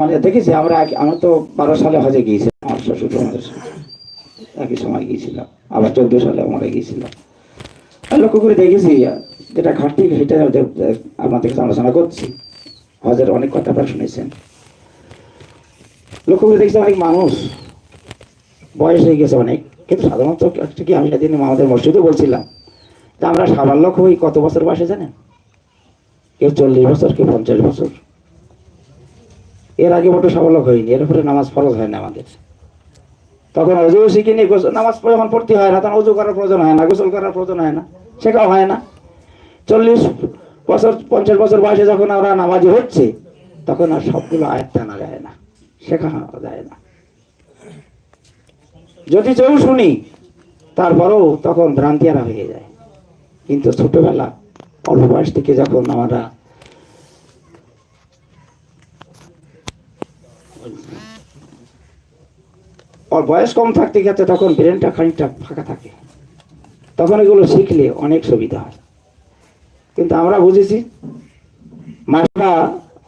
মানে দেখেছি, আমরা আমি তো বারো সালে হজে গিয়েছিলাম, আমার শ্বশুর আমাদের। একই সময় গিয়েছিলাম। আবার চোদ্দ সালে আমরা গিয়েছিলাম। লক্ষ্য করে দেখেছি, যেটা ঘাটতি, সেটা আপনাদের কাছে আলোচনা করছি। হজের অনেক কথা আপনারা শুনেছেন। লক্ষ্য করে দেখছি অনেক মানুষ, বয়স হয়ে গেছে অনেক, কিন্তু সাধারণত একটা কি আমি সেদিন আমাদের মসজিদে বলছিলাম, যে আমরা সাবাল্যক হই কত বছর বয়সে জানেন? কেউ চল্লিশ বছর, কেউ পঞ্চাশ বছর। এর আগে মোটো সাবালক হয়নি, এর উপরে নামাজ ফরজ হয় না আমাদের। তখন অজু শিখিনি গোসল নামাজ যখন পড়তে হয় না, তখন অজু করার প্রয়োজন হয় না, গোসল করার প্রয়োজন হয় না, শেখাও হয় না। চল্লিশ বছর, পঞ্চাশ বছর বয়সে যখন আমরা নামাজি হচ্ছে, তখন আর সবগুলো আয়ত্ত আনা যায় না শেখা যায় না। যদি কেউ শুনি, তারপরেও তখন ভ্রান্তিয়ারা হয়ে যায়। কিন্তু ছোটবেলা, অল্প বয়স থেকে যখন আমরা ওর বয়স কম থাকতে গেছে তখন ব্রেনটা খানিকটা ফাঁকা থাকে। তখন এগুলো শিখলে অনেক সুবিধা হয়। কিন্তু আমরা বুঝেছি মাসটা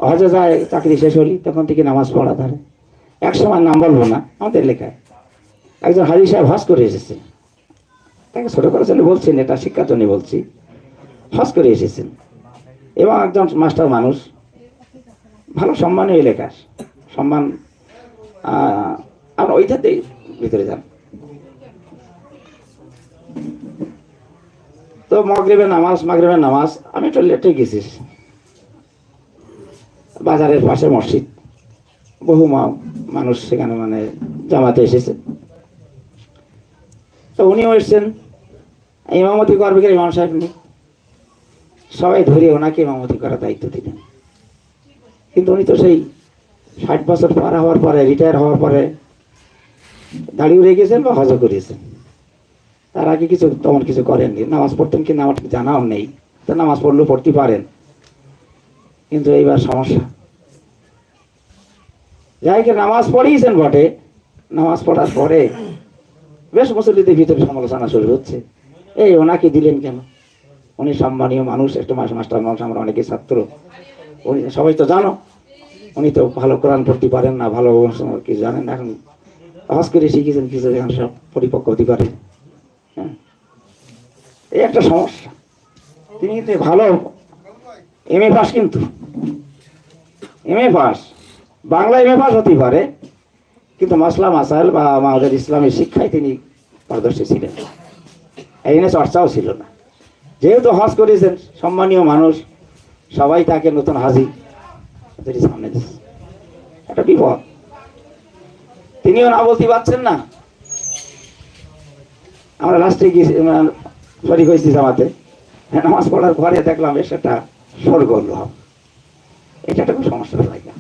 হজে যায়, চাকরি শেষ হলি, তখন থেকে নামাজ পড়া ধরে। এক সময় নাম বলব না, আমাদের লেখায়। একজন হাজি সাহেব হজ করে এসেছে তাকে ছোটো করে ছেলে বলছেন, এটা শিক্ষার জন্য বলছি। হজ করে এসেছেন। এবং একজন মাস্টার মানুষ, ভালো সম্মানীয় এলাকার সম্মান আমরা ওইটাতেই ভিতরে যান। তো মগরিবের নামাজ, মাগরিবের নামাজ, আমি একটু লেটে গেছি। বাজারের পাশে মসজিদ। বহু মানুষ সেখানে মানে জামাতে এসেছে। তো উনিও এসছেন। ইমামতি করবে ইমাম সাহেব নেই। সবাই ধরে ওনাকে ইমামতি করার দায়িত্ব দিলেন। কিন্তু উনি তো সেই ষাট বছর পার হওয়ার পরে রিটায়ার হওয়ার পরে দাঁড়িয়ে রেখেছেন বা হজ করিয়েছেন। তার আগে কিছু তেমন কিছু করেননি। নামাজ পড়তেন কিনা আমার জানাও নেই তো নামাজ পড়লেও পড়তে পারেন। কিন্তু এইবার সমস্যা। যাই হোক, নামাজ পড়িয়েছেন বটে। নামাজ পড়ার পরে বেশ মুসল্লিদের ভিতরে সমালোচনা শুরু হচ্ছে। এই ওনাকে দিলেন কেন? উনি সম্মানীয় মানুষ একটা মাস মাস্টার মানুষ আমরা অনেকে ছাত্র। উনি সবাই তো জানো উনি তো ভালো কোরআন পড়তে পারেন না ভালো কিছু জানেন এখন হজ করে শিখেছেন কিছু সব পরিপক্ক হতে পারে। হ্যাঁ। এই একটা সমস্যা। তিনি কিন্তু ভালো এম এ পাস কিন্তু। M A pass Bangla M A pass হতে পারে। কিন্তু মাসলা মাসাইল বা আমাদের ইসলামের শিক্ষায় তিনি পারদর্শী ছিলেন এই নিয়ে চর্চাও ছিল না। যেহেতু হজ করেছেন, সম্মানীয় মানুষ, সবাই তাকে নতুন হাজি সামনে দিচ্ছে একটা বিপদ। তিনিও না বলতে পারছেন না? আমরা লাস্টে গিয়ে সরি হয়েছি জামাতে। নামাজ পড়ার পরে দেখলাম বেশ একটা স্বর্গ ভাব এটা খুব সমস্যার জায়গা।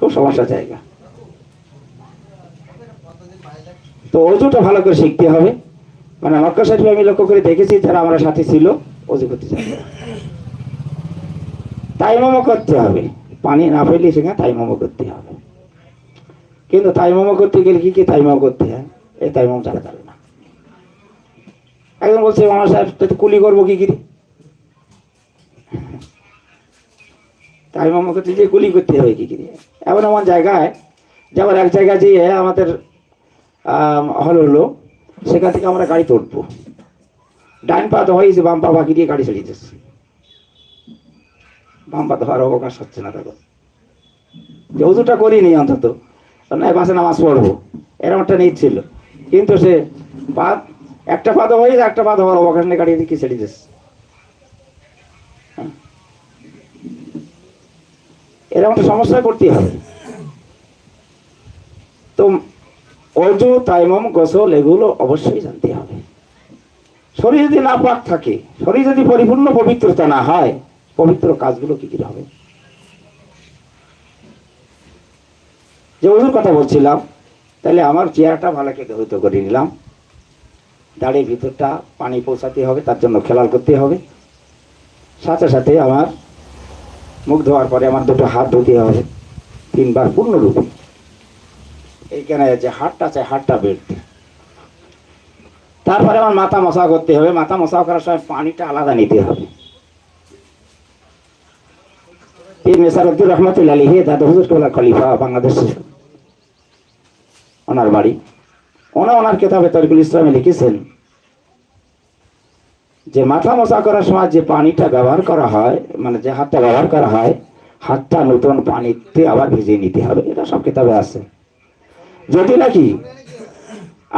খুব সমস্যার জায়গা। তো অজুটা ভালো করে শিখতে হবে। মানে মক্কা শরীফে আমি লক্ষ্য করে দেখেছি যারা আমার সাথে ছিল, অজু করতে যাবে তাইমামও করতে হবে। পানি না পেলে সেখানে তাইমামও করতে হবে। কিন্তু তাইমামও করতে গেলে কি কি তাইমাম করতে হয়? এই তাইমাম চালা যাবে না। একজন বলছে আমার সাহেব তো কুলি করব কি কিরি? তাইমাম করতে যে কুলি করতে হবে কি কিরি? এমন এমন জায়গায়, যেমন এক জায়গায় যেয়ে আমাদের হল হলো, সেখান থেকে আমরা গাড়ি তুলবো। ডাইন পা তো হয়েছে, বাম পা বাকি দিয়ে গাড়ি চালিয়ে যাচ্ছে। বাম পা ধোয়ার অবকাশ হচ্ছে না তখন যে উজুটা করিনি অন্তত। না বাসে নামাজ পড়ব। এরকম একটা নিট ছিল। কিন্তু সে পা একটা পা হয়ে একটা পা ধোয়ার অবকাশ নিয়ে গাড়ি দিকে ছেড়ে যাচ্ছে হ্যাঁ। এরকম একটা সমস্যায় পড়তে হবে। তো অজু, তাইমম, গোসল, এগুলো অবশ্যই জানতে হবে। শরীর যদি না পাক থাকে, শরীর যদি পরিপূর্ণ পবিত্রতা না হয় পবিত্র কাজগুলো কি কি হবে? যে অজুর কথা বলছিলাম, তাহলে আমার চেয়ারটা ভালো করে হইতো করে নিলাম। দাড়ির ভিতরটা পানি পৌঁছাতে হবে, তার জন্য খেলাল করতে হবে। সাথে সাথে আমার মুখ ধোয়ার পরে আমার দুটো হাত ধুতে হবে, তিনবার পূর্ণরূপে এইখানে যে হাটটা আছে হাটটা বেরতে তারপরে আমার মাথা মশা করতে হবে। মাথা মশা করার সময় পানিটা আলাদা নিতে হবে। পীর মেসারুদ্দিন রহমতুল্লাহ আলী দাদা হুজুর কেবলা খলিফা বাংলাদেশ। ওনার বাড়ি। ওনা ওনার কেতাবে তরিকুল ইসলামে লিখেছেন যে, মাথা মশা করার সময় যে পানিটা ব্যবহার করা হয় মানে যে হাতটা ব্যবহার করা হয়, হাতটা নতুন পানিতে আবার ভিজিয়ে নিতে হবে। এটা সব কিতাবে আছে। যদি নাকি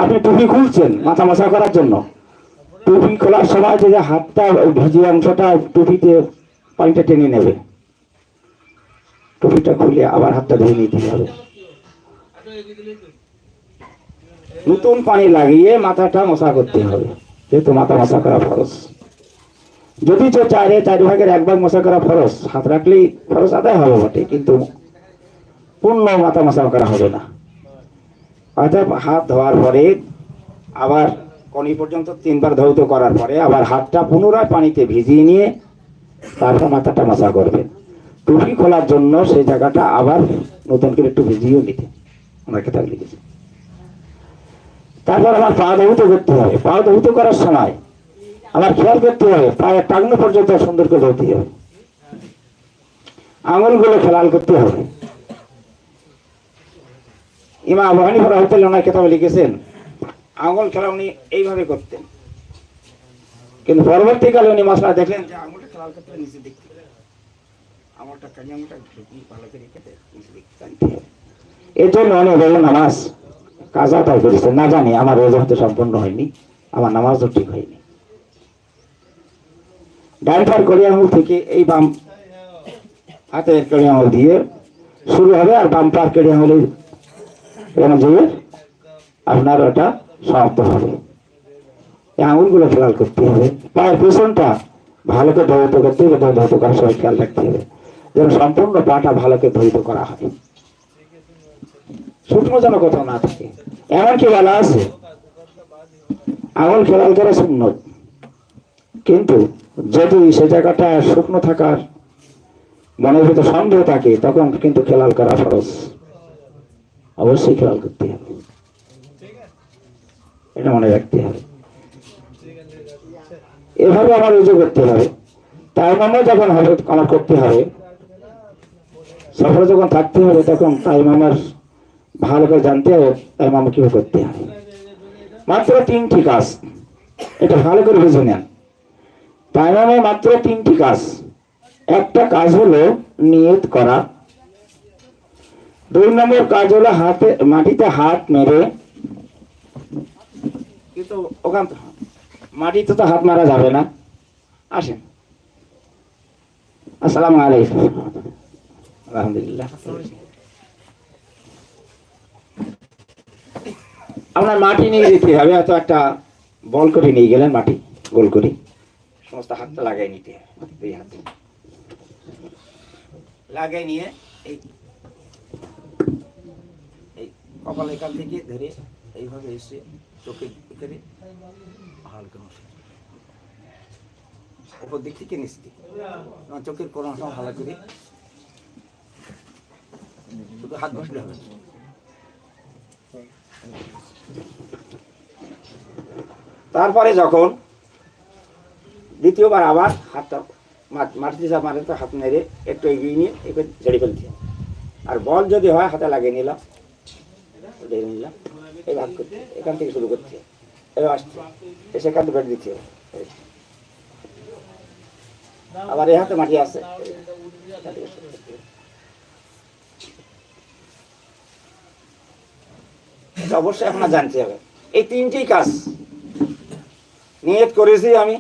আপনি টুপি খুলছেন মাথা মশা করার জন্য, টুপি খোলার সময় যে হাতটা ওই ভিজে অংশটা টুপিতে পানিটা টেনে নেবে টুপিটা খুলে আবার হাতটা ধুয়ে নিতে হবে। নতুন পানি লাগিয়ে মাথাটা মশা করতে হবে, যেহেতু মাথা মশা করা ফরজ। যদি তো চারে চারি ভাগের এক ভাগ মশা করা ফরজ, হাত রাখলেই ফরজ আদায় হবে বটে, কিন্তু পূর্ণ মাথা মশা করা হবে না। অর্থাৎ হাত ধোয়ার পরে আবার কনি পর্যন্ত তিনবার ধৌত করার পরে আবার হাতটা পুনরায় পানিতে ভিজিয়ে নিয়ে তারপর মাথাটা মশা করবেন। টুপি খোলার জন্য সেই জায়গাটা আবার নতুন করে একটু ভিজিয়েও নিতে। আমার কেতাব লিখেছে। তারপর আমার পা ধৌত করতে হবে পা ধৌত করার সময় আমার খেয়াল করতে হবে পায়ের টাকনো পর্যন্ত সুন্দর করে ধরতে হবে আঙুলগুলো খেলাল করতে হবে ইমা আবু হানিফা রহমতুল্লাহ ওনার কেতাবে লিখেছেন, আঙুল খেলা উনি এইভাবে করতেন। কিন্তু পরবর্তীকালে উনি মশলা দেখলেন যে আঙুলটা খেলাল করতে নিচে দেখতে। এর জন্য অনেক নামাজ করেছে। না জানি, আমার সম্পূর্ণ হয়নি, আমার নামাজও ঠিক হয়নি। ডান আঙুল থেকে এই বাম আঙুল দিয়ে শুরু হবে, আর বাম পার কড়ি আঙুলে আপনার ওটা সমাপ্ত হবে। এই আঙুলগুলো খেয়াল করতে হবে। পায়ের পেছনটা ভালো করে করতে হবে করার সময় খেয়াল রাখতে হবে। যেন সম্পূর্ণ পাটা ভালো করে ধৌত করা হয়। শুকনো যেন কোথাও না থাকে। এমনকি বলা আছে? আঙুল খেলাল করা সুন্নত কিন্তু যদি সে জায়গাটা শুকনো থাকার মনের ভিতরে সন্দেহ থাকে, তখন কিন্তু খেলাল করা ফরজ। অবশ্যই খেলাল করতে হবে। এটা মনে রাখতে হবে। এভাবে আমার রুজু করতে হবে। তার মানে যখন হবে, আমার করতে হবে। সফরে যখন থাকতে হবে, তখন তাই মামার ভালো করে জানতে হবে তাই মামা কীভাবে করতে হবে মাত্র তিনটি কাজ। এটা ভালো করে বুঝে নেন। তাই মানে মাত্র তিনটি কাজ। একটা কাজ হলো নিয়ত করা। দুই নম্বর কাজ হলো হাতে, মাটিতে হাত মেরে। কিন্তু ওখান মাটিতে তো হাত মারা যাবে না। আসেন। আসসালামু আলাইকুম। আপনার মাটি নিয়ে যেতে হবে হয়তো একটা বল করে নিয়ে গেলেন মাটি, গোল করে। সমস্ত হাতটা লাগাই নিতে হবে হাতে। লাগাই নিয়ে এই এই কপাল এখান থেকে ধরে এইভাবে এসে চোখে করে হালকা মশা উপর দিক থেকে নিচ চোখের কোনো ভালো করে শুধু হাত ঘষলে হবে তারপরে যখন দ্বিতীয়বার আবার হাতটা মা- মাটিতে যা মারে তো হাত মেরে একটু এগিয়ে নিয়ে একটু ঝেড়ে ফেলতে আর বল যদি হয়, হাতে লাগিয়ে নিলাম। ঢেলে নিলাম। এই ভাগ করতে এখান থেকে শুরু করতে এবার আসতে এ সেখান থেকে দিতে আবার এই হাতে মাটি আছে এখান থেকে শুরু করতে হবে। অবশ্যই আপনার জানতে হবে। এই তিনটি কাজ। নিয়ত করেছি আমি।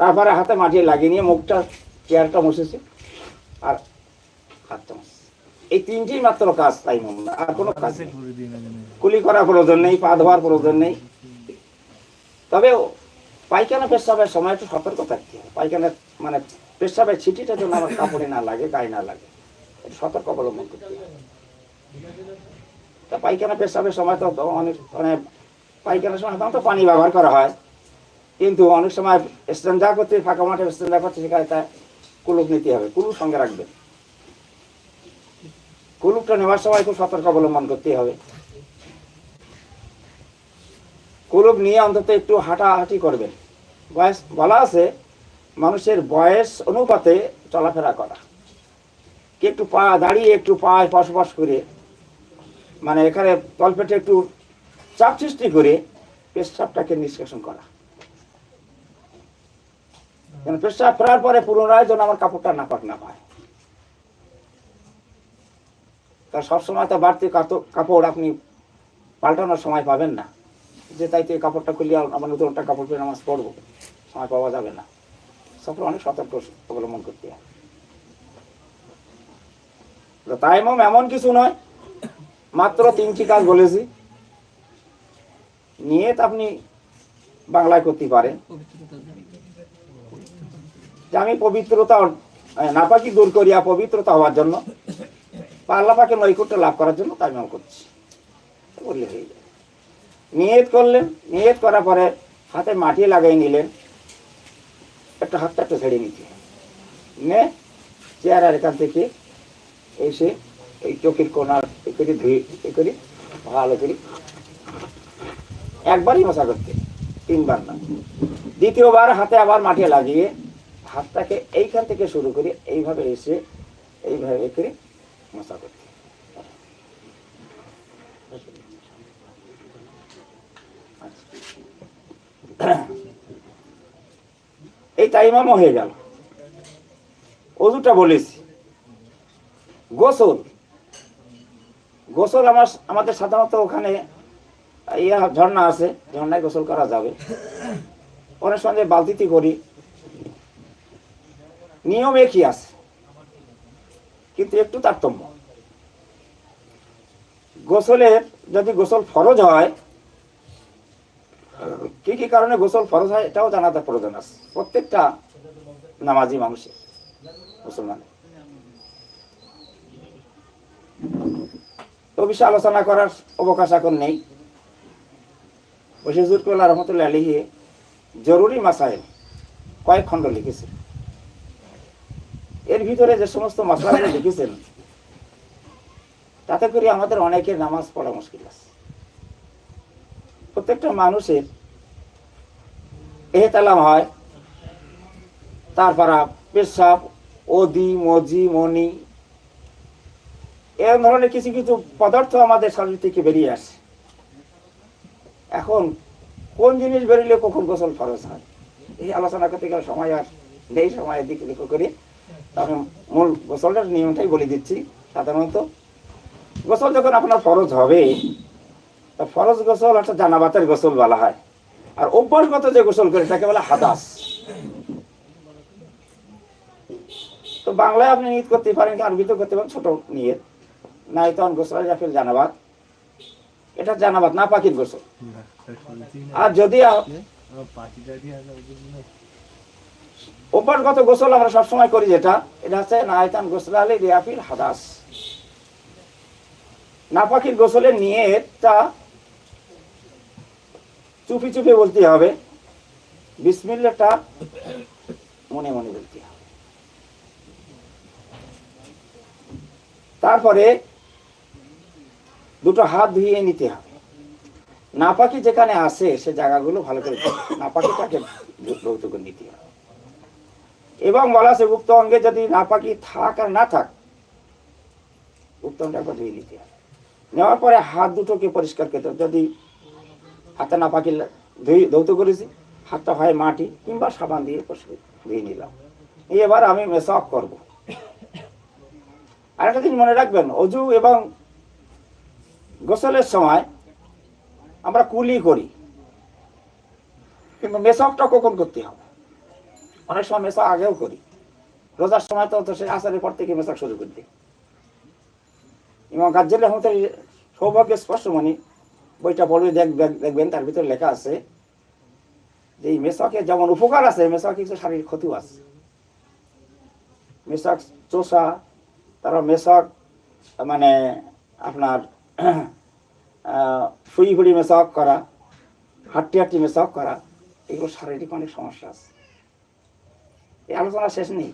তারপরে হাতে মাটি লাগিয়ে নিয়ে মুখটা, চেয়ারটা মুছেছি। আর হাতটা এই তিনটি মাত্র কাজ তাই মনে আর কোনো কাজ কুলি করার প্রয়োজন নেই, পা ধোয়ার প্রয়োজন নেই। তবে পায়খানা পেশাবের সময় একটু সতর্ক থাকতে হবে। পায়খানা মানে পেশাবের ছিটিটা যেন আমার কাপড়ে না লাগে, গায়ে না লাগে। সতর্ক অবলম্বন করতে হবে। তা পায়খানা পেশাবের সময় তো অনেক মানে পায়খানার সময় সাধারণত পানি ব্যবহার করা হয়। কিন্তু অনেক সময় স্ট্যান্ডা করতে ফাঁকা মাঠে স্ট্যান্ডা করতে সেখানে তা কুলুপ নিতে হবে, কুলুপ সঙ্গে রাখবে। কুলুপটা নেওয়ার সময় খুব সতর্ক অবলম্বন করতে হবে। কুলুপ নিয়ে অন্তত একটু হাঁটাহাঁটি করবেন। বয়স বলা আছে, মানুষের বয়স অনুপাতে চলাফেরা করা। কি একটু পা দাঁড়িয়ে, একটু পায়ে বসবাস করে মানে এখানে তলপেটে একটু চাপ সৃষ্টি করে পেশাবটাকে নিষ্কাশন করা। কেন পেশাব ফেরার পরে পুনরায় যেন আমার কাপড়টা নাপাক না পায়। তার সবসময় তো বাড়তি কাপড় আপনি পাল্টানোর সময় পাবেন না। যে তাইতে এই কাপড়টা খুলে আমার নতুন একটা কাপড় পরে নামাজ পড়ব, সময় পাওয়া যাবে না। সফর অনেক সতর্ক অবলম্বন করতে হয়। তো তাইমম এমন কিছু নয় মাত্র তিনটি কাজ বলেছি। নিয়ত আপনি বাংলায় করতে পারেন। আমি পবিত্রতা নাপাকি দূর করিয়া পবিত্রতা হওয়ার জন্য আল্লাহ নৈকট্য লাভ করার জন্য তাইমম করছি। বললে হয়ে যায়। নিয়ত করলেন, নিয়ত করার পরে হাতে মাটি লাগাই নিলেন, একটা হাতটা একটু ছেড়ে নিতে নে, চেয়ারের এখান থেকে এসে এই চোখের কোনার করে ধুয়ে করি, ভালো করি একবারই মশা করতে, তিনবার না। দ্বিতীয়বার হাতে আবার মাটি লাগিয়ে হাতটাকে এইখান থেকে শুরু করে এইভাবে এসে এইভাবে করে মশা করতে। এই টাইমামও হয়ে গেল। অজুটা বলেছি। গোসল। গোসল আমার আমাদের সাধারণত ওখানে ইয়া ঝর্ণা আছে, ঝর্ণায় গোসল করা যাবে। অনেক সময় বালতিতে করি। নিয়ম একই আছে? কিন্তু একটু তারতম্য। গোসলের যদি গোসল ফরজ হয়, কি কি কারণে গোসল ফরজ হয় এটাও জানাতে প্রয়োজন আছে। প্রত্যেকটা নামাজি মানুষের মুসলমান তো বিষয়ে আলোচনা করার অবকাশ এখন নেই। বশিজুর কোল্লা রহমতুল্লাহ আলহি জরুরি মাসাইল কয়েক খণ্ড লিখেছেন। এর ভিতরে যে সমস্ত মাসাইল লিখেছেন, তাতে করে আমাদের অনেকের নামাজ পড়া মুশকিল আছে। প্রত্যেকটা মানুষের এহতালাম হয়, তারপর পেশাব, ওদি, মজি মনি এরকম ধরনের কিছু কিছু পদার্থ আমাদের শরীর থেকে বেরিয়ে আসে। এখন কোন জিনিস বেরিয়ে কখন গোসল ফরজ হয়? এই আলোচনা করতে গেলে সময় আর নেই, সময়ের দিকে লক্ষ্য করি। তবে মূল গোসলটার নিয়মটাই বলে দিচ্ছি সাধারণত। গোসল যখন আপনার ফরজ হবে, তা ফরজ গোসল অর্থাৎ জানাবাতের গোসল বলা হয়। আর অভ্যাসগত যে গোসল করে তাকে বলে হাদাস। তো বাংলায় আপনি নিয়ত করতে পারেন আরবিতে করতে পারেন, ছোট নিয়ত। নাই তখন গোসল জাফিল জানাবাত এটা জানাবাত না পাখির গোসল। আর যদি অভ্যাসগত গোসল আমরা সবসময় করি যেটা, এটা হচ্ছে নায়তান গোসল আলী রিয়াফিল হাদাস। নাপাখির গোসলের নিয়তটা চুপি চুপি বলতে হবে। বিসমিল্লাটা মনে মনে বলতে হবে। তারপরে দুটো হাত ধুয়ে নিতে হবে। নাপাকি যেখানে আসে সে জায়গাগুলো ভালো করে ধুতে তাকে ধৌত করে নিতে হবে। এবং বলা আছে, উক্ত অঙ্গে যদি নাপাকি থাক আর না থাক উক্ত অঙ্গটা একবার ধুয়ে নিতে হবে। নেওয়ার পরে হাত দুটোকে পরিষ্কার করতে যদি হাতে না পাকি ধুই ধৌত করেছি, হাতটা হয় মাটি কিংবা সাবান দিয়ে ধুয়ে নিলাম। এবার আমি মেসাক করব। আর একটা জিনিস মনে রাখবেন, অজু এবং গোসলের সময় আমরা কুলি করি। কিন্তু মেসাকটা কখন করতে হবে? অনেক সময় মেসাক আগেও করি। রোজার সময় তো তো সে আসারের পর থেকে মেসাক শুরু করতে ইমাম গাজ্জেল রহমতের সৌভাগ্য স্পষ্টমণি বইটা পড়লে দেখ দেখ- দেখবেন, তার ভিতরে লেখা আছে যে এই মেসাকে যেমন উপকার আছে মেসাকে কিছু শারীরিক ক্ষতিও আছে। মেসাক চোষা তারপর মেসাক মানে আপনার ফুড়ি ফুড়ি মেসাক করা হাট্টি হাট্টি মেসাক করা এগুলো শারীরিক অনেক সমস্যা আছে। এই আলোচনা শেষ নেই।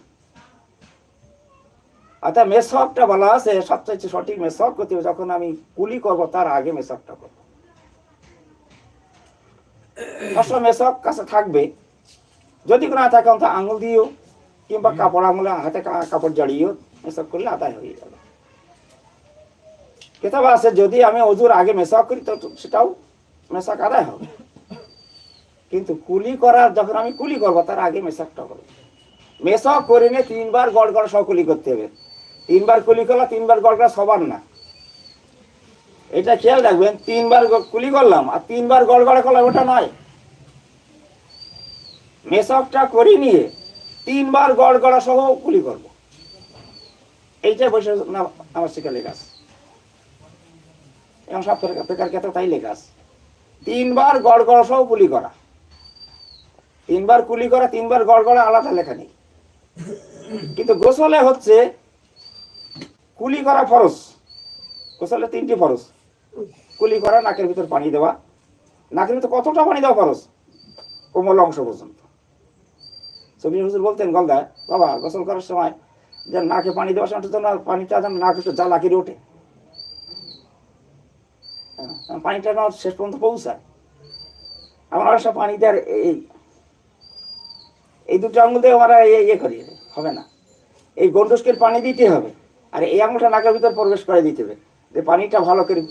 অর্থাৎ মেসকটা বলা আছে সবচেয়ে সঠিক মেসক করতে হবে যখন আমি কুলি করব তার আগে মেসকটা করব। সবসময় মেসক কাছে থাকবে। যদি কোনো না থাকে অন্তত আঙুল দিয়েও কিংবা কাপড় আঙুলে হাতে কা- কাপড় জড়িয়েও মেসাক করলে আদায় হয়ে যাবে। কেতাব আছে, যদি আমি অজুর আগে মেসাক করি, তো সেটাও মেসাক আদায় হবে। কিন্তু কুলি করার, যখন আমি কুলি করব, তার আগে মেশাকটা করব মেসাক করে নিয়ে তিনবার গড় গড় সহ কুলি করতে হবে। তিনবার কুলি করলে তিনবার গড় গড়া সবার না। এটা খেয়াল রাখবেন, তিনবার কুলি করলাম, আর তিনবার গড় গড়া করলাম, ওটা নয়। মেশকটা করে নিয়ে তিনবার গড় গড়া সহ কুলি করব। এইটা বসে আমার শিখা লেখা আছে এবং সব পেকার ক্ষেত্রে তাই লেখা আছে। তিনবার গড় গড়া সহ কুলি করা। তিনবার কুলি করা, তিনবার গড় গড়া আলাদা লেখা নেই। কিন্তু গোসলে হচ্ছে কুলি করা ফরজ। গোসলে তিনটি ফরজ। কুলি করা, নাকের ভিতর পানি দেওয়া। নাকের ভিতর কতটা পানি দেওয়া ফরজ? কোমল অংশ পর্যন্ত। সবজি হুজুর বলতেন, গলদা, বাবা, গোসল করার সময় যে নাকে পানি দেওয়ার সময় পানিটা যেন নাক একটু জ্বালা কেটে ওঠে। পানিটা না শেষ পর্যন্ত পৌঁছায়। আমার অনেক সময় পানি দেওয়ার এই এই দুটো আঙুল দিয়ে আমরা ইয়ে করি হবে না। এই গন্ডুস্কের পানি দিতে হবে, আর এই আঙুলটা নাকের ভিতর প্রবেশ করে দিতে হবে, যে পানিটা ভালো করে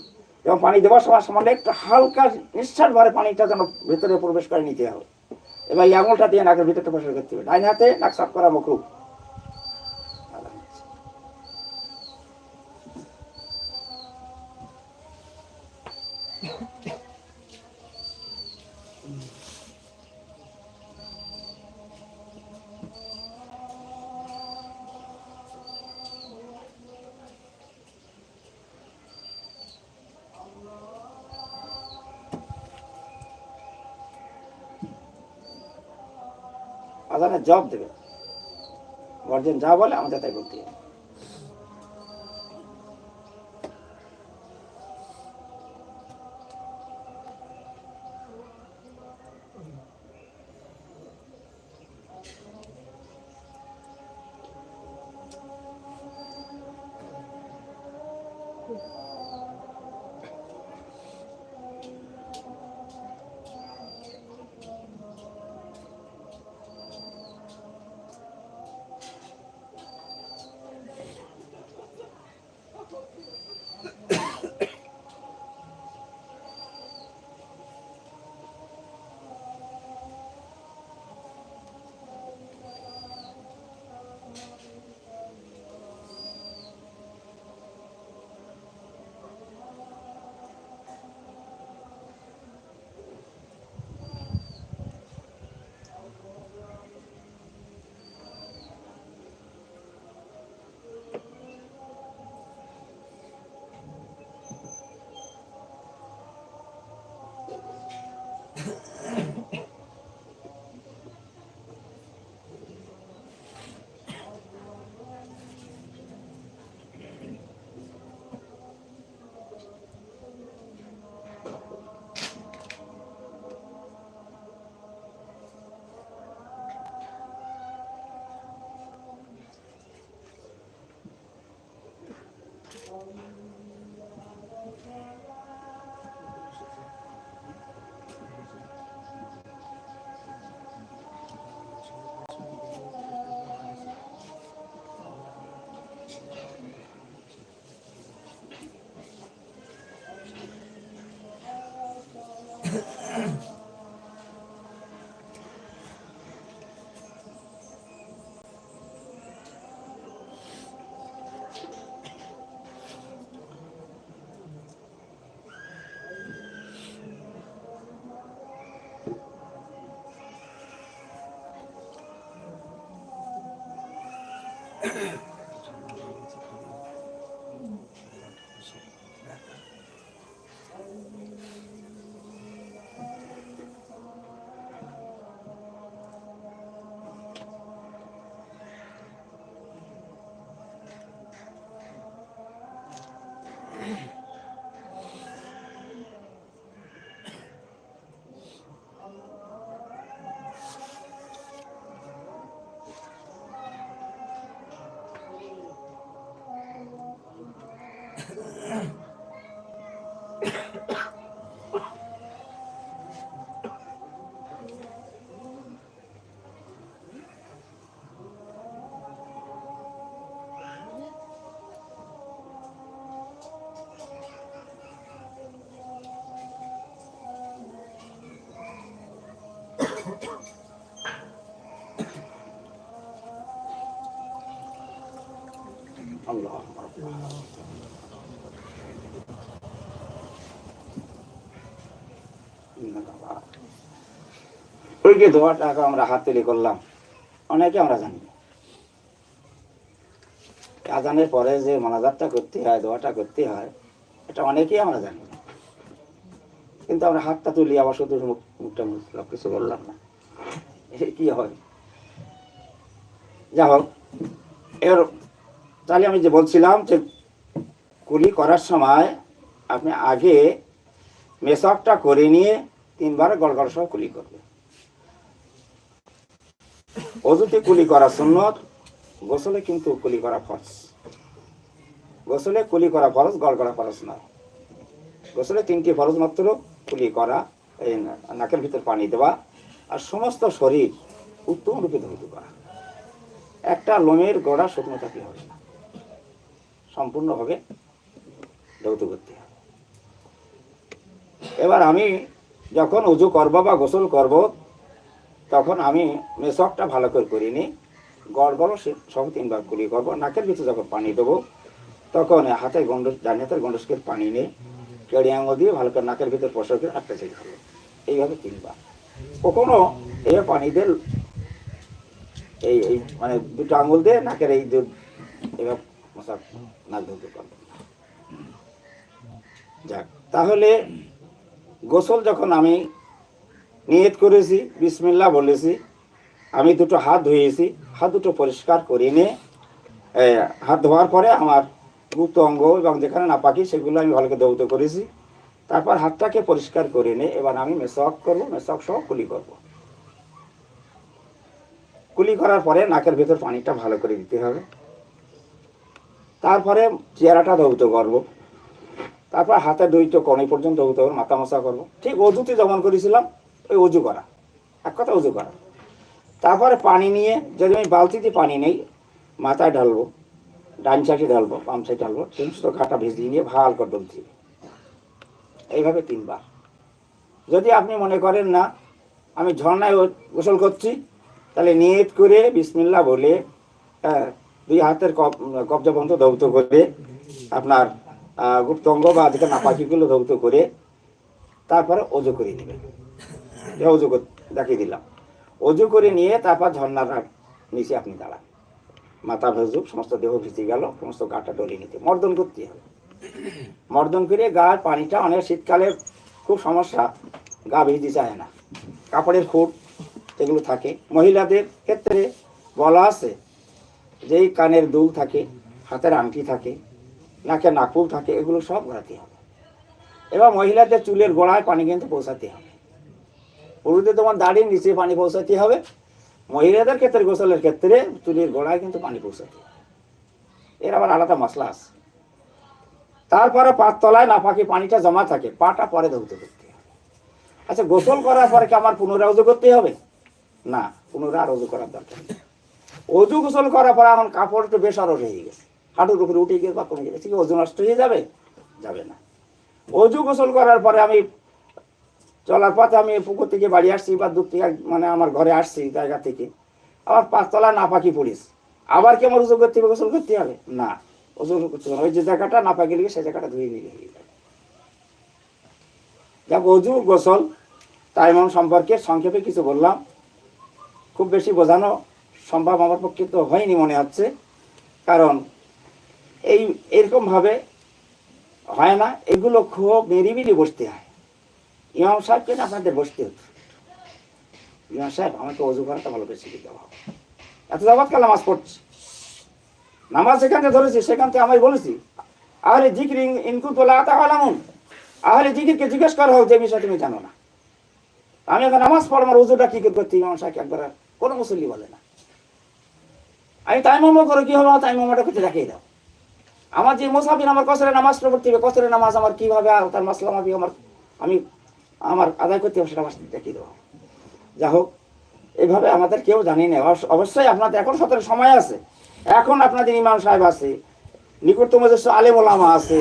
এবং পানি দেওয়ার সময় সামান্য একটু হালকা নিঃশ্বাস ভরে পানিটা যেন ভেতরে প্রবেশ করে নিতে হবে। এবার এই আঙুলটা দিয়ে নাকের ভিতরটা প্রবেশ করতে হবে। ডাইন হাতে নাক সাফ করা মুখরু জবাব দেবে। গার্জেন যা বলে আমাদের তাই বলতে হবে। ওই যে দোয়াটা আমরা হাত তুলি করলাম, অনেকে আমরা জানি। আজানের পরে যে মানাজারটা করতে হয়, দোয়াটা করতে হয়, এটা অনেকেই আমরা জানি কিন্তু আমরা হাতটা তুলি, আবার শুধু মুখ- মুখটা মুছলাম কিছু বললাম না কি হয়? যা হোক, এর তাহলে আমি যে বলছিলাম যে কুলি করার সময় আপনি আগে মেশকটা করে নিয়ে তিনবার গড়গড় সহ কুলি করবে অজুতে কুলি করা সুন্নত, গোসলে কিন্তু কুলি করা ফরজ। গোসলে কুলি করা ফরজ গড় করা ফরজ নয় গোসলে তিনটি ফরজ মাত্র, কুলি করা, এই নাকের ভিতর পানি দেওয়া আর সমস্ত শরীর উত্তম রূপে ধৌত করা। একটা লোমের গড়া শুকনো থাকলে হবে না। সম্পূর্ণভাবে ধৌত করতে হবে। এবার আমি যখন উজু করব বা গোসল করব, তখন আমি মেশকটা ভালো করে করিনি। গড় গড় সহ তিনবার কুলি করব। নাকের ভিতরে যখন পানি দেবো, তখন হাতে গন্ডস ডান হাতের গন্ডসকের পানি নিয়ে কেড়ে আঙুল দিয়ে ভালো করে নাকের ভিতর প্রসার করে চেয়ে খাব এইভাবে তিনবার কখনো এই পানি দিয়ে এই এই মানে দুটো আঙুল দিয়ে নাকের এই দু এবার মশা নাক ধরতে পারব। যাক, তাহলে গোসল যখন আমি নিয়ত করেছি বিসমিল্লা বলেছি, আমি দুটো হাত ধুয়েছি, হাত দুটো পরিষ্কার করে নিয়ে হাত ধোয়ার পরে আমার গুপ্ত অঙ্গ এবং যেখানে না পাকি সেগুলো আমি ভালো করে দৌত করেছি তারপর হাতটাকে পরিষ্কার করে নিয়ে এবার আমি মেসক করব মেসক সহ কুলি করব। কুলি করার পরে নাকের ভেতর পানিটা ভালো করে দিতে হবে। তারপরে চেহারাটা ধৌত করব। তারপর হাতে দুইটো কণি পর্যন্ত ধৌত করব, মাথা মশা করব। ঠিক অজুতে যেমন করেছিলাম, ওই অজু করা। এক কথা অজু করা। তারপরে পানি নিয়ে, যদি আমি বালতিতে পানি নেই, মাথায় ঢালবো, ডান সাইডে ঢালবো, বাম সাইডে ঢালবো সমস্ত ঘাটা ভিজিয়ে নিয়ে ভালো করে হবে। এইভাবে তিনবার। যদি আপনি মনে করেন না, আমি ঝর্ণায় গোসল করছি, তাহলে নিয়ত করে বিসমিল্লা বলে দুই হাতের কব কবজা বন্ধ দৌত করে, আপনার গুপ্তঙ্গ বা যেটা নাপাকিগুলো দৌত করে, তারপরে অজু করে নেবেন। অজু দেখিয়ে দিলাম। অজু করে নিয়ে তারপর ঝর্ণার নিচে আপনি দাঁড়ান। মাথা ভেজুক, সমস্ত দেহ ভিজে গেল, সমস্ত গাটা ডলে নিতে। মর্দন করতে হবে। মর্দন করে গার পানিটা অনেক শীতকালে খুব সমস্যা, গা ভিজতে চায় না। কাপড়ের খুঁট এগুলো থাকে, মহিলাদের ক্ষেত্রে বলা আছে, যেই কানের দুল থাকে, হাতের আংটি থাকে, নাকে নাকুল থাকে, এগুলো সব ঘোরাতে হবে। এবার মহিলাদের চুলের গোড়ায় পানি কিন্তু পৌঁছাতে হবে। পুরুষদের তোমার দাড়ির নিচে পানি পৌঁছাতে হবে, মহিলাদের ক্ষেত্রে, গোসলের ক্ষেত্রে চুলের গোড়ায় কিন্তু পানি পৌঁছাতে হবে। এর আবার আলাদা মশলা আছে। তারপরে পাত তলায় নাপাকি পানিটা জমা থাকে, পাটা পরে ধৌত করতে হবে। আচ্ছা গোসল করার পরে কি আমার পুনরায় উজু করতে হবে? না, পুনরায় আর করার দরকার নেই। অজু গোসল করার পরে এখন কাপড় একটু বেসারস হয়ে গেছে। হাঁটুর উপরে উঠে গিয়ে বা কমে গেছে। কি ওজন নষ্ট হয়ে যাবে? যাবে না। অজু গোসল করার পরে আমি চলার পথে আমি পুকুর থেকে বাড়ি আসছি বা দূর থেকে মানে আমার ঘরে আসছি জায়গা থেকে। আবার পাঁচতলা না পাখি পড়িস আবার কি আমার উজু করতে হবে? গোসল করতে হবে? না। ওজন করতে ওই যে জায়গাটা না পাখি লেগে সেই জায়গাটা ধুয়ে নিয়ে হয়ে যাবে যাক, অজু, গোসল তাইমন সম্পর্কে সংক্ষেপে কিছু বললাম। খুব বেশি বোঝানো সম্ভব আমার পক্ষে তো হয়নি মনে হচ্ছে। কারণ এই এরকমভাবে হয় না, এগুলো খুব নিরিবিলি বসতে হয়। ইমাম সাহেবকে না আপনাদের বসতে হতো। ইমাম সাহেব, আমাকে অজু করাটা ভালো করে শিখে হবে। এত যাবাত কাল নামাজ পড়ছি? নামাজ যেখান থেকে ধরেছি, সেখান থেকে আমি বলেছি, আহলে জিকির ইনকু তোলা আতা আলামুন আহলে জিকিরকে জিজ্ঞেস করা হোক, যে বিষয় তুমি জানো না। আমি এখন নামাজ পড় আমার উজুটা কি করে করতে ইমাম সাহেব একবার কোনো মুসল্লি বলে না। আমি তাই মোমো করে, কি হবে আমার তাই মোমোটা করতে দেখিয়ে দাও। আমার যে মোসাফির আমার কসরে নামাজ পড়তে হবে, কসরে নামাজ আমার কীভাবে তার মাসলাম আমি আমার আমি আমার আদায় করতে হবে, সেটা আমার দেখিয়ে দেবো যা হোক এভাবে আমাদের কেউ জানি না। অবশ্য- অবশ্যই আপনাদের এখন সতেরো সময় আছে। এখন আপনাদের ইমাম সাহেব আছে, নিকটতম যে আলেম ওলামা আছে,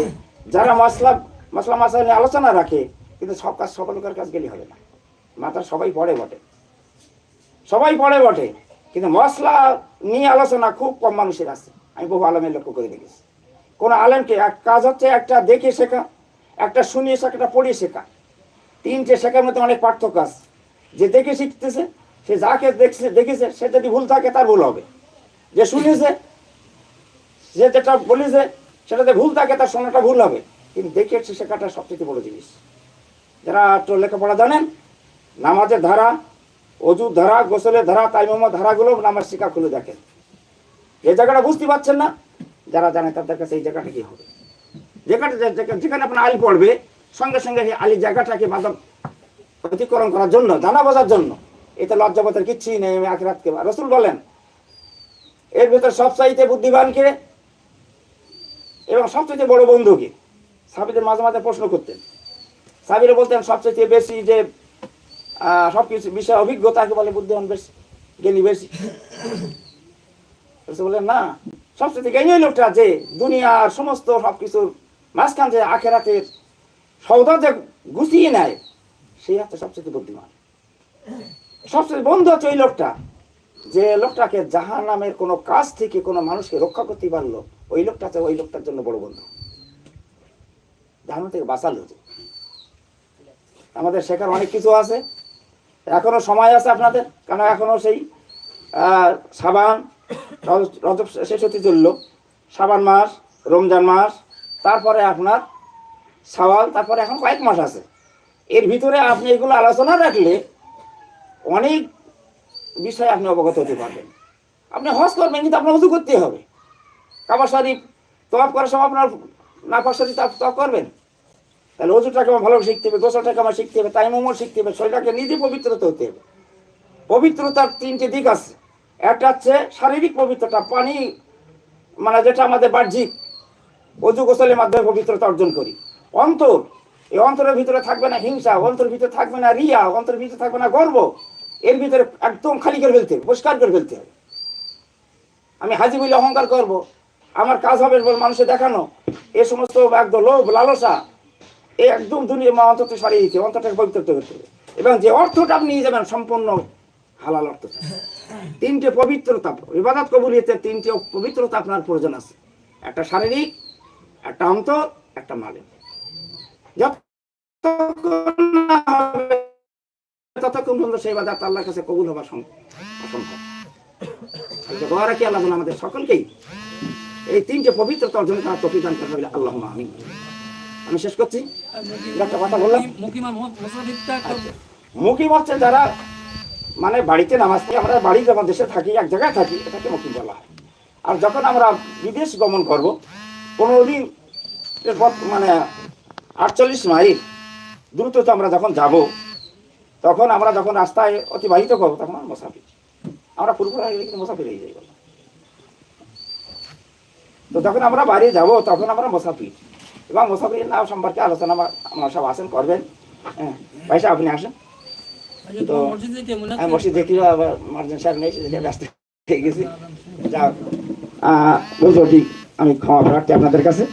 যারা মশলা মশলা মশলা নিয়ে আলোচনা রাখে, কিন্তু সব কাজ সকলকার কাজ গেলে হবে না। মাথার সবাই পড়ে বটে। সবাই পড়ে বটে, কিন্তু মশলা নিয়ে আলোচনা খুব কম মানুষের আছে। আমি বহু আলমের লক্ষ্য করে দেখেছি। কোনো আলেমকে এক কাজ হচ্ছে একটা দেখে শেখা, একটা শুনিয়ে শেখা, একটা পড়িয়ে শেখা। তিনটে শেখার মধ্যে অনেক পার্থক্য আছে। যে দেখে শিখতেছে, সে যাকে দেখছে, দেখেছে, সে যদি ভুল থাকে তার ভুল হবে। যে শুনেছে যে যেটা বলেছে, সেটাতে ভুল থাকে, তার শোনাটা ভুল হবে। কিন্তু দেখে শেখাটা সবচেয়ে বড় জিনিস। যারা একটু লেখাপড়া জানেন, নামাজের ধারা, অজুর ধারা, গোসলের ধারা তাইমামা ধারাগুলো নামাজ শিকা খুলে দেখেন। যে জায়গাটা বুঝতে পারছেন না? যারা জানে তাদের কাছে এই জায়গাটা কি হবে? যেখানে যেখানে আপনার আলি পড়বে, সঙ্গে সঙ্গে সেই আলি জায়গাটাকে বাদক অতিক্রম করার জন্য জানা বোঝার জন্য, এতে লজ্জাবতের কিচ্ছুই নেই, আমি আখরাতকে রসুল বলেন এর ভেতর সবচাইতে বুদ্ধিমানকে এবং সবচেয়ে বড় বন্ধুকে সাবিদের মাঝে মাঝে প্রশ্ন করতেন। সাবিরে বলতেন সবচেয়ে বেশি যে আহ, সবকিছু বিষয়ে অভিজ্ঞতাকে বলে বুদ্ধিমান বেশি জ্ঞানী বেশি। বললেন না সবচেয়ে জ্ঞানী লোকটা যে দুনিয়ার সমস্ত সবকিছুর মাঝখান যে আখেরাতের সৌদা যে গুছিয়ে নেয় সেই হচ্ছে সবচেয়ে বুদ্ধিমান। সবচেয়ে বন্ধু হচ্ছে ওই লোকটা। যে লোকটাকে জাহান নামের কোনো কাজ থেকে কোনো মানুষকে রক্ষা করতে পারল, ওই লোকটা ওই লোকটার জন্য বড় বন্ধু। জাহান থেকে বাঁচালো আমাদের শেখার অনেক কিছু আছে। এখনও সময় আছে আপনাদের, কারণ এখনও সেই সাবান, রজ- রজব শেষ হতে চলল। সাবান মাস, রমজান মাস, তারপরে আপনার সাওয়াল, তারপরে এখন কয়েক মাস আছে। এর ভিতরে আপনি এগুলো আলোচনা রাখলে অনেক বিষয়ে আপনি অবগত হতে পারবেন। আপনি হজ করবেন, কিন্তু আপনার উজু করতে হবে। কাবা শরীফ তফ করার সময় আপনার নাফা শরীফ তফ করবেন, তাহলে অজুটাকে আমার ভালো শিখতে হবে, গোসলটাকে আমার শিখতে হবে, তাই মোমো শিখতে হবে, শরীরটাকে নিজে পবিত্রতা হতে হবে। পবিত্রতার তিনটে দিক আছে। একটা হচ্ছে শারীরিক পবিত্রতা, পানি মানে যেটা আমাদের বাহ্যিক অজু গোসলের মাধ্যমে পবিত্রতা অর্জন করি। অন্তর, এই অন্তরের ভিতরে থাকবে না হিংসা, অন্তরের ভিতরে থাকবে না রিয়া, অন্তরের ভিতরে থাকবে না গর্ব। এর ভিতরে একদম খালি করে ফেলতে হবে, পরিষ্কার করে ফেলতে হবে। আমি হাজি বলে অহংকার করব। আমার কাজ হবে বলে মানুষে দেখানো। এ সমস্ত একদম লোভ, লালসা এই একদম দুনিয়া মা অন্তত সারিয়ে দিতে অন্তরটাকে পবিত্র করতে হবে। এবং যে অর্থটা আপনি নিয়ে যাবেন, সম্পূর্ণ হালাল অর্থ। তিনটে পবিত্রতা, ইবাদত কবুলিয়তের তিনটে পবিত্রতা আপনার প্রয়োজন আছে। একটা শারীরিক, একটা অন্তর, একটা মালিক হবে ততক্ষণ পর্যন্ত সেই বাজার আল্লাহর কাছে কবুল হওয়া সম- অসম্ভব। আচ্ছা, দোয়া রাখি আল্লাহ আমাদের সকলকেই এই তিনটে পবিত্রতা অর্জন করার তফিদান করবে আল্লাহ আমি আমি শেষ করছি। একটা কথা বললাম। মুকিম হচ্ছে যারা মানে বাড়িতে নামাজ পড়ি আমরা বাড়ি যখন দেশে থাকি এক জায়গায় থাকি এটাকে মুকিম বলা হয়। আর যখন আমরা বিদেশ গমন করব পনেরো দিন মানে আটচল্লিশ মাইল দ্রুততা আমরা যখন যাব তখন আমরা যখন রাস্তায় অতিবাহিত করব তখন আমরা মোসাফির আমরা পুরোপুরি হয়ে গেলে কিন্তু মোসাফির হয়ে যাই তো যখন আমরা বাইরে যাব তখন আমরা মোসাফির এবং মোসাফির নাম সম্পর্কে আলোচনা আমার সব আসেন করবেন। হ্যাঁ পয়সা আপনি আসেন। আচ্ছা, তো- মসজিদ আমি? বসে দেখি আবার মার্জিন সাহেব নেই সেদিকে ব্যস্ত হয়ে গেছি। যাক বুঝলো ঠিক আমি ক্ষমা প্রার্থী আপনাদের কাছে।